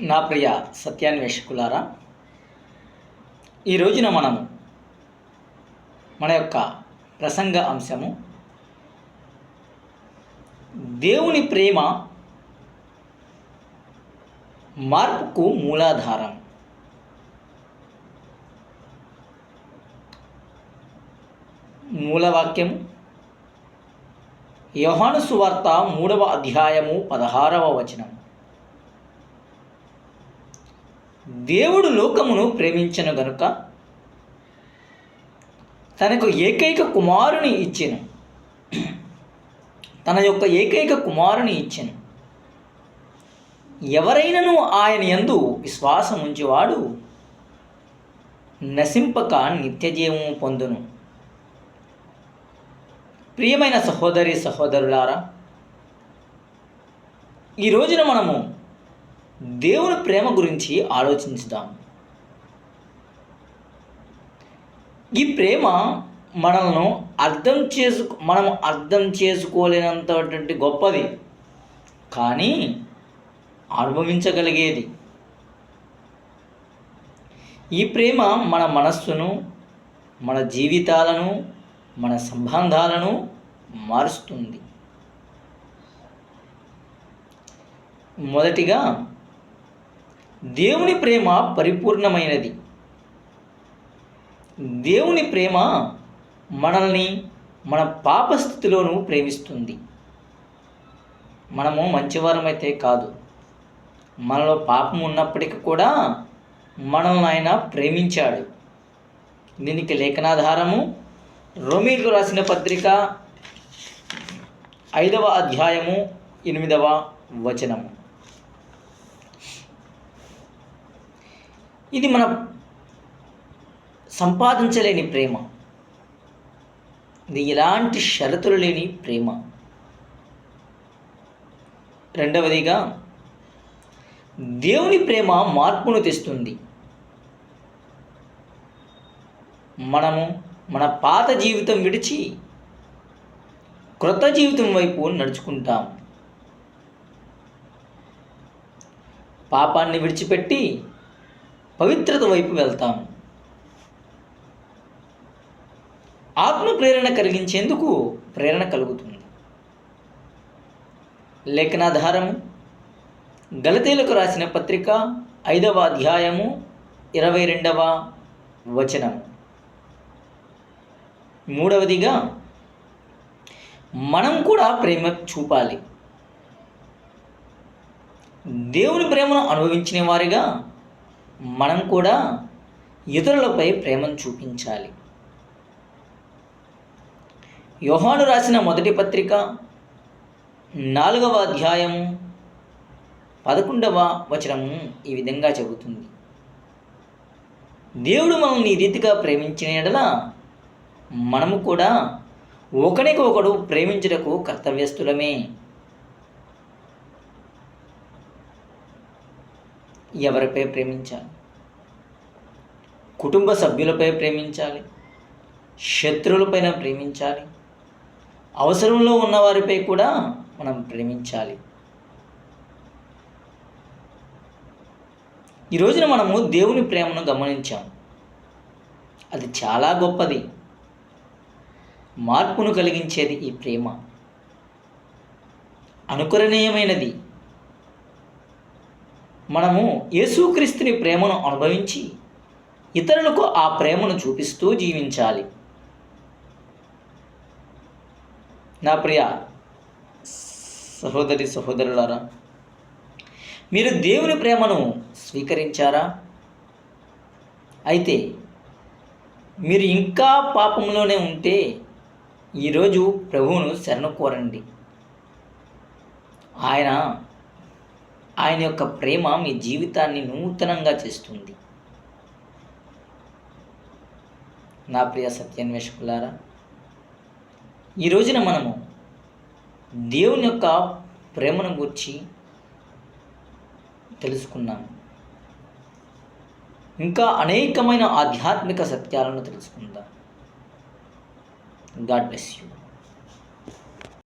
నా ప్రియ సత్యాన్వేషకులారా ఈ రోజున మనము మన యొక్క ప్రసంగ అంశము దేవుని ప్రేమ మార్పుకు మూలాధారం. మూలవాక్యం యోహాను సువార్త మూడవ అధ్యాయము పదహారవ వచనం దేవుడు లోకమును ప్రేమించను గనుక తనకు ఏకైక కుమారుని ఇచ్చాను. తన యొక్క ఏకైక కుమారుని ఇచ్చాను. ఎవరైనను ఆయన యందు విశ్వాసం ఉంచేవాడు నశింపక నిత్యజీవము పొందును. ప్రియమైన సహోదరి సహోదరులారా ఈ రోజున మనము దేవుని ప్రేమ గురించి ఆలోచించుదాం. ఈ ప్రేమ మనల్ని అర్థం చేసుకు మనం అర్థం చేసుకోలేనంతటువంటి గొప్పది. కానీ అనుభవించగలిగేది. ఈ ప్రేమ మన మనస్సును మన జీవితాలను మన సంబంధాలను మారుస్తుంది. మొదటిగా దేవుని ప్రేమ పరిపూర్ణమైనది. దేవుని ప్రేమ మనల్ని మన పాపస్థితిలోనూ ప్రేమిస్తుంది. మనము మంచివారమైతే కాదు. మనలో పాపం ఉన్నప్పటికీ కూడా మనల్ని ఆయన ప్రేమించాడు. దీనికి లేఖనాధారము రోమిలకు రాసిన పత్రిక ఐదవ అధ్యాయము ఎనిమిదవ వచనము. ఇది మన సంపాదించలేని ప్రేమ. ఇది ఎలాంటి షరతులు లేని ప్రేమ. రెండవదిగా దేవుని ప్రేమ మార్పును తెస్తుంది. మనము మన పాత జీవితం విడిచి క్రొత్త జీవితం వైపు నడుచుకుంటాం. పాపాన్ని విడిచిపెట్టి పవిత్రత వైపు వెళ్తాం. ఆత్మ ప్రేరణ కలిగించేందుకు ప్రేరణ కలుగుతుంది. లేఖనాధారము గలతీలకు రాసిన పత్రిక ఐదవ అధ్యాయము ఇరవై రెండవ వచనం మూడవదిగా మనం కూడా ప్రేమ చూపాలి. దేవుని ప్రేమను అనుభవించిన వారిగా మనం కూడా ఇతరులపై ప్రేమను చూపించాలి. యోహాను రాసిన మొదటి పత్రిక నాలుగవ అధ్యాయము పదకొండవ వచనము ఈ విధంగా చెబుతుంది. దేవుడు మనల్ని ఈ రీతిగా ప్రేమించిన ఎడల మనము కూడా ఒకరికొకడు ప్రేమించుటకు కర్తవ్యస్తులమే ఎవరిపై ప్రేమించాలి? కుటుంబ సభ్యులపై ప్రేమించాలి? శత్రువులపైన ప్రేమించాలి? అవసరంలో ఉన్నవారిపై కూడా మనం ప్రేమించాలి. ఈ రోజున మనము దేవుని ప్రేమను గమనించాం అది చాలా గొప్పది. మార్పును కలిగించేది ఈ ప్రేమ. అనుకరణీయమైనది. మనము యేసుక్రీస్తుని ప్రేమను అనుభవించి ఇతరులకు ఆ ప్రేమను చూపిస్తూ జీవించాలి. నా ప్రియ సహోదరి సహోదరులారా మీరు దేవుని ప్రేమను స్వీకరించారా? అయితే మీరు ఇంకా పాపంలోనే ఉంటే ఈరోజు ప్రభువును శరణు కోరండి. ఆయన ఆయన యొక్క ప్రేమ మీ జీవితాన్ని నూతనంగా చేస్తుంది. నా ప్రియ సత్యాన్వేషకులారా ఈ రోజున మనము దేవుని యొక్క ప్రేమను గురించి తెలుసుకున్నాము ఇంకా అనేకమైన ఆధ్యాత్మిక సత్యాలను తెలుసుకుందాం. God bless you.